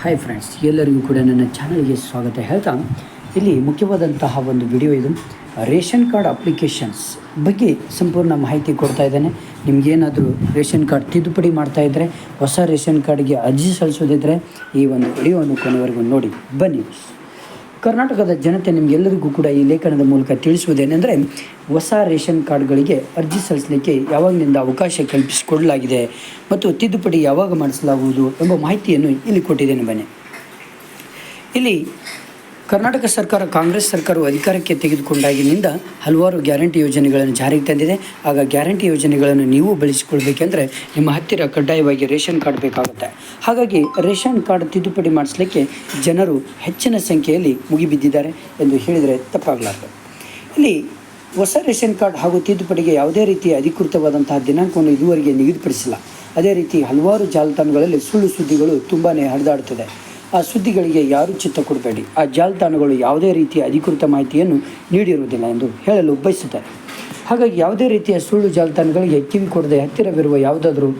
Hi friends ಎಲ್ಲರಿಗೂ ಕೂಡ ನನ್ನ ಚಾನಲ್ಗೆ ಸ್ವಾಗತ. ಹೇಳ್ತಾ, ಇಲ್ಲಿ ಮುಖ್ಯವಾದಂತಹ ಒಂದು ವಿಡಿಯೋ ಇದು. ರೇಷನ್ ಕಾರ್ಡ್ ಅಪ್ಲಿಕೇಶನ್ಸ್ ಬಗ್ಗೆ ಸಂಪೂರ್ಣ ಮಾಹಿತಿ ಕೊಡ್ತಾ ಇದ್ದೇನೆ. ನಿಮಗೇನಾದರೂ ರೇಷನ್ ಕಾರ್ಡ್ ತಿದ್ದುಪಡಿ ಮಾಡ್ತಾ ಇದ್ದರೆ ಹೊಸ ರೇಷನ್ ಕಾರ್ಡ್ಗೆ ಅರ್ಜಿ ಸಲ್ಲಿಸೋದಿದ್ದರೆ ಈ ಒಂದು ವಿಡಿಯೋವನ್ನು ಕೊನೆವರೆಗೂ ನೋಡಿ. ಬನ್ನಿ. ಕರ್ನಾಟಕದ ಜನತೆ ನಿಮಗೆಲ್ಲರಿಗೂ ಕೂಡ ಈ ಲೇಖನದ ಮೂಲಕ ತಿಳಿಸುವುದೇನೆಂದರೆ ಹೊಸ ರೇಷನ್ ಕಾರ್ಡ್ಗಳಿಗೆ ಅರ್ಜಿ ಸಲ್ಲಿಸಲಿಕ್ಕೆ ಯಾವಾಗಿನಿಂದ ಅವಕಾಶ ಕಲ್ಪಿಸಿಕೊಡಲಾಗಿದೆ ಮತ್ತು ತಿದ್ದುಪಡಿ ಯಾವಾಗ ಮಾಡಿಸಲಾಗುವುದು ಎಂಬ ಮಾಹಿತಿಯನ್ನು ಇಲ್ಲಿ ಕೊಟ್ಟಿದ್ದೇನೆ ಬನ್ನಿ. ಇಲ್ಲಿ ಕರ್ನಾಟಕ ಸರ್ಕಾರ, ಕಾಂಗ್ರೆಸ್ ಸರ್ಕಾರವು ಅಧಿಕಾರಕ್ಕೆ ತೆಗೆದುಕೊಂಡಾಗಿನಿಂದ ಹಲವಾರು ಗ್ಯಾರಂಟಿ ಯೋಜನೆಗಳನ್ನು ಜಾರಿಗೆ ತಂದಿದೆ. ಆಗ ಗ್ಯಾರಂಟಿ ಯೋಜನೆಗಳನ್ನು ನೀವು ಬಳಸಿಕೊಳ್ಬೇಕೆಂದರೆ ನಿಮ್ಮ ಹತ್ತಿರ ಕಡ್ಡಾಯವಾಗಿ ರೇಷನ್ ಕಾರ್ಡ್ ಬೇಕಾಗುತ್ತೆ. ಹಾಗಾಗಿ ರೇಷನ್ ಕಾರ್ಡ್ ತಿದ್ದುಪಡಿ ಮಾಡಿಸಲಿಕ್ಕೆ ಜನರು ಹೆಚ್ಚಿನ ಸಂಖ್ಯೆಯಲ್ಲಿ ಮುಗಿಬಿದ್ದಿದ್ದಾರೆ ಎಂದು ಹೇಳಿದರೆ ತಪ್ಪಾಗಲಾರದು. ಇಲ್ಲಿ ಹೊಸ ರೇಷನ್ ಕಾರ್ಡ್ ಹಾಗೂ ತಿದ್ದುಪಡಿಗೆ ಯಾವುದೇ ರೀತಿಯ ಅಧಿಕೃತವಾದಂತಹ ದಿನಾಂಕವನ್ನು ಇದುವರೆಗೆ ನಿಗದಿಪಡಿಸಿಲ್ಲ. ಅದೇ ರೀತಿ ಹಲವಾರು ಜಾಲತಾಣಗಳಲ್ಲಿ ಸುಳ್ಳು ಸುದ್ದಿಗಳು ತುಂಬಾ ಹರಿದಾಡುತ್ತದೆ. ಆ ಸುದ್ದಿಗಳಿಗೆ ಯಾರೂ ಚಿತ್ತ ಕೊಡಬೇಡಿ. ಆ ಜಾಲತಾಣಗಳು ಯಾವುದೇ ರೀತಿಯ ಅಧಿಕೃತ ಮಾಹಿತಿಯನ್ನು ನೀಡಿರುವುದಿಲ್ಲ ಎಂದು ಹೇಳಲು ಬಯಸುತ್ತಾರೆ. ಹಾಗಾಗಿ ಯಾವುದೇ ರೀತಿಯ ಸುಳ್ಳು ಜಾಲತಾಣಗಳಿಗೆ ಕಿವಿ ಕೊಡದೆ ಹತ್ತಿರವಿರುವ ಯಾವುದಾದರೂ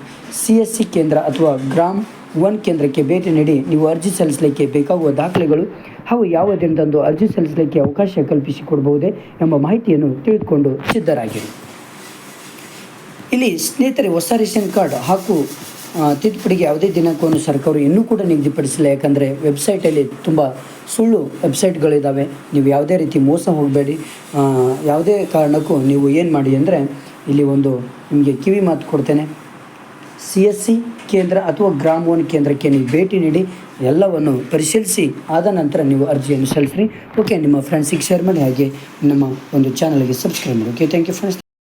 ಸಿ ಎಸ್ ಸಿ ಕೇಂದ್ರ ಅಥವಾ ಗ್ರಾಮ್ ಒನ್ ಕೇಂದ್ರಕ್ಕೆ ಭೇಟಿ ನೀಡಿ ನೀವು ಅರ್ಜಿ ಸಲ್ಲಿಸಲಿಕ್ಕೆ ಬೇಕಾಗುವ ದಾಖಲೆಗಳು ಹಾಗೂ ಯಾವ ದಿನದಂದು ಅರ್ಜಿ ಸಲ್ಲಿಸಲಿಕ್ಕೆ ಅವಕಾಶ ಕಲ್ಪಿಸಿಕೊಡಬಹುದೇ ಎಂಬ ಮಾಹಿತಿಯನ್ನು ತಿಳಿದುಕೊಂಡು ಸಿದ್ಧರಾಗಿರಿ. ಇಲ್ಲಿ ಸ್ನೇಹಿತರೆ, ಹೊಸ ರೇಷನ್ ಕಾರ್ಡ್ ಹಾಗೂ ತಿದ್ದುಪಡಿಗೆ ಯಾವುದೇ ದಿನಾಂಕವನ್ನು ಸರ್ಕಾರ ಇನ್ನೂ ಕೂಡ ನಿಗದಿಪಡಿಸಿಲ್ಲ. ಯಾಕಂದರೆ ವೆಬ್ಸೈಟಲ್ಲಿ ತುಂಬ ಸುಳ್ಳು ವೆಬ್ಸೈಟ್ಗಳಿದ್ದಾವೆ ನೀವು ಯಾವುದೇ ರೀತಿ ಮೋಸ ಹೋಗಬೇಡಿ. ಯಾವುದೇ ಕಾರಣಕ್ಕೂ ನೀವು ಏನು ಮಾಡಿ ಅಂದರೆ ಇಲ್ಲಿ ಒಂದು ನಿಮಗೆ ಕಿವಿ ಮಾತು ಕೊಡ್ತೇನೆ. ಸಿ ಎಸ್ ಸಿ ಕೇಂದ್ರ ಅಥವಾ ಗ್ರಾಮ ಕೇಂದ್ರಕ್ಕೆ ನೀವು ಭೇಟಿ ನೀಡಿ, ಎಲ್ಲವನ್ನು ಪರಿಶೀಲಿಸಿ. ಆದ ನಂತರ ನೀವು ಅರ್ಜಿಯನ್ನು ಸಲ್ಲಿಸ್ರಿ ಓಕೆ ನಿಮ್ಮ ಫ್ರೆಂಡ್ಸಿಗೆ ಶೇರ್ ಮಾಡಿ, ಹಾಗೆ ನಮ್ಮ ಒಂದು ಚಾನಲ್ಗೆ ಸಬ್ಸ್ಕ್ರೈಬ್ ಮಾಡಿ. Okay thank you friends